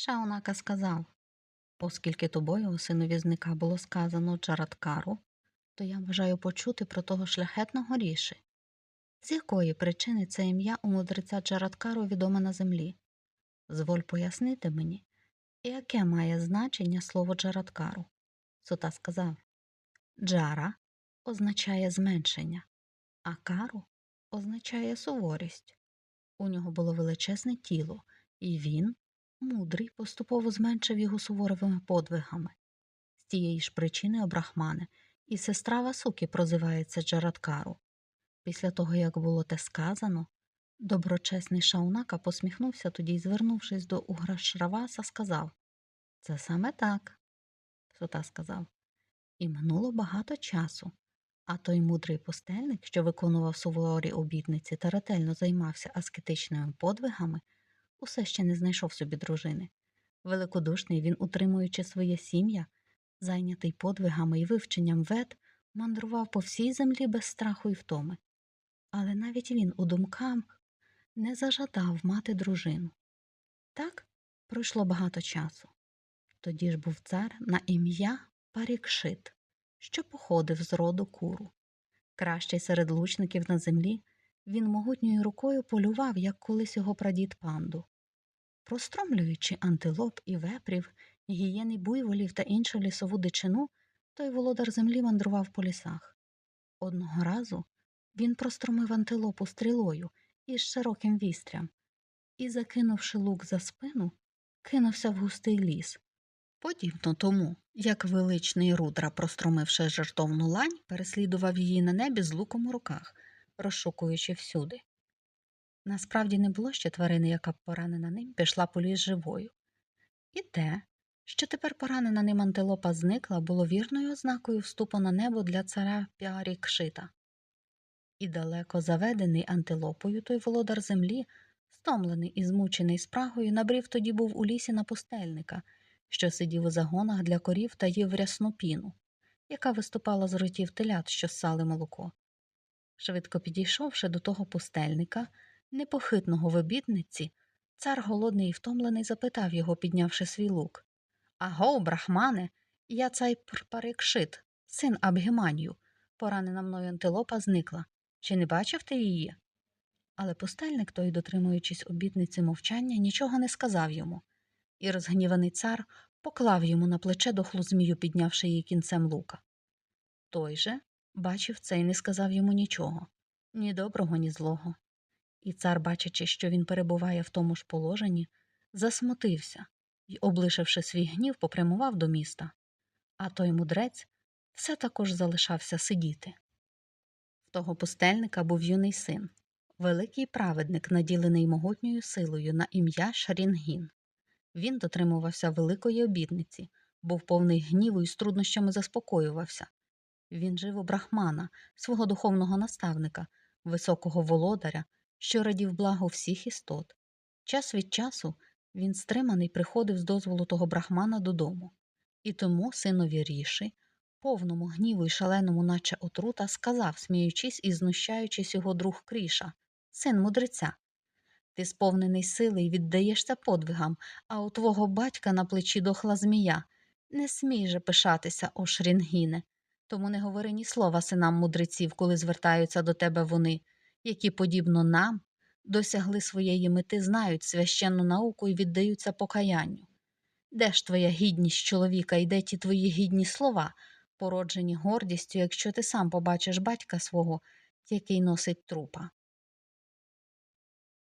Шаунака сказав Оскільки тобою, сину візника, було сказано Джараткару, то я бажаю почути про того шляхетного ріши. З якої причини це ім'я у мудреця Джараткару відоме на землі? Зволь пояснити мені, яке має значення слово Джараткару? Сута сказав Джара означає зменшення, а кару означає суворість. У нього було величезне тіло, і він, мудрий, поступово зменшив його суворовими подвигами. З тієї ж причини Обрахмане і сестра Васуки прозивається Джараткару. Після того, як було те сказано, доброчесний Шаунака посміхнувся тоді й, звернувшись до Уграшраваса, сказав Це саме так. Сута сказав. І минуло багато часу, а той мудрий пустельник, що виконував суворі обітниці та ретельно займався аскетичними подвигами, усе ще не знайшов собі дружини. Великодушний він, утримуючи своє сім'я, зайнятий подвигами і вивченням вед, мандрував по всій землі без страху і втоми. Але навіть він у думках не зажадав мати дружину. Так пройшло багато часу. Тоді ж був цар на ім'я Парікшит, що походив з роду куру. Кращий серед лучників на землі, він могутньою рукою полював, як колись його прадід панду. Простромлюючи антилоп і вепрів, гієни буйволів та іншу лісову дичину, той володар землі мандрував по лісах. Одного разу він простромив антилопу стрілою із широким вістрям і, закинувши лук за спину, кинувся в густий ліс. Подібно тому, як величний рудра, простромивши жартовну лань, переслідував її на небі з луком у руках, розшукуючи всюди. Насправді не було ще тварини, яка б поранена ним пішла по ліс живою. І те, що тепер поранена ним антилопа зникла, було вірною ознакою вступу на небо для царя Піарікшита. І далеко заведений антилопою той володар землі, стомлений і змучений спрагою, набрів тоді був у лісі на пустельника, що сидів у загонах для корів та їв рясну піну, яка виступала з ротів телят, що ссали молоко. Швидко підійшовши до того пустельника, непохитного в обідниці, цар голодний і втомлений запитав його, піднявши свій лук Аго, брахмане, я цей парикшит, син Абгіманію. Поранена мною антилопа зникла. Чи не бачив ти її? Але пустельник той, дотримуючись обітниці мовчання, нічого не сказав йому, і розгніваний цар поклав йому на плече дохлу змію, піднявши її кінцем лука. Той же бачив це і не сказав йому нічого ні доброго, ні злого. І цар, бачачи, що він перебуває в тому ж положенні, засмутився і, облишивши свій гнів, попрямував до міста. А той мудрець все також залишався сидіти. В того пустельника був юний син, великий праведник, наділений могутньою силою на ім'я Шарінгін. Він дотримувався великої обідниці, був повний гніву і з труднощами заспокоювався. Він жив у брахмана, свого духовного наставника, високого володаря, що радів благо всіх істот. Час від часу він стриманий приходив з дозволу того брахмана додому, і тому синові ріші, повному гніву й шаленому, наче отрута, сказав, сміючись і знущаючись його друг Кріша, син мудреця. Ти сповнений сили і віддаєшся подвигам, а у твого батька на плечі дохла змія. Не смій же пишатися, о Шрінгіне. Тому не говори ні слова синам мудреців, коли звертаються до тебе вони, які, подібно нам, досягли своєї мети, знають священну науку і віддаються покаянню. Де ж твоя гідність чоловіка і де ті твої гідні слова, породжені гордістю, якщо ти сам побачиш батька свого, який носить трупа?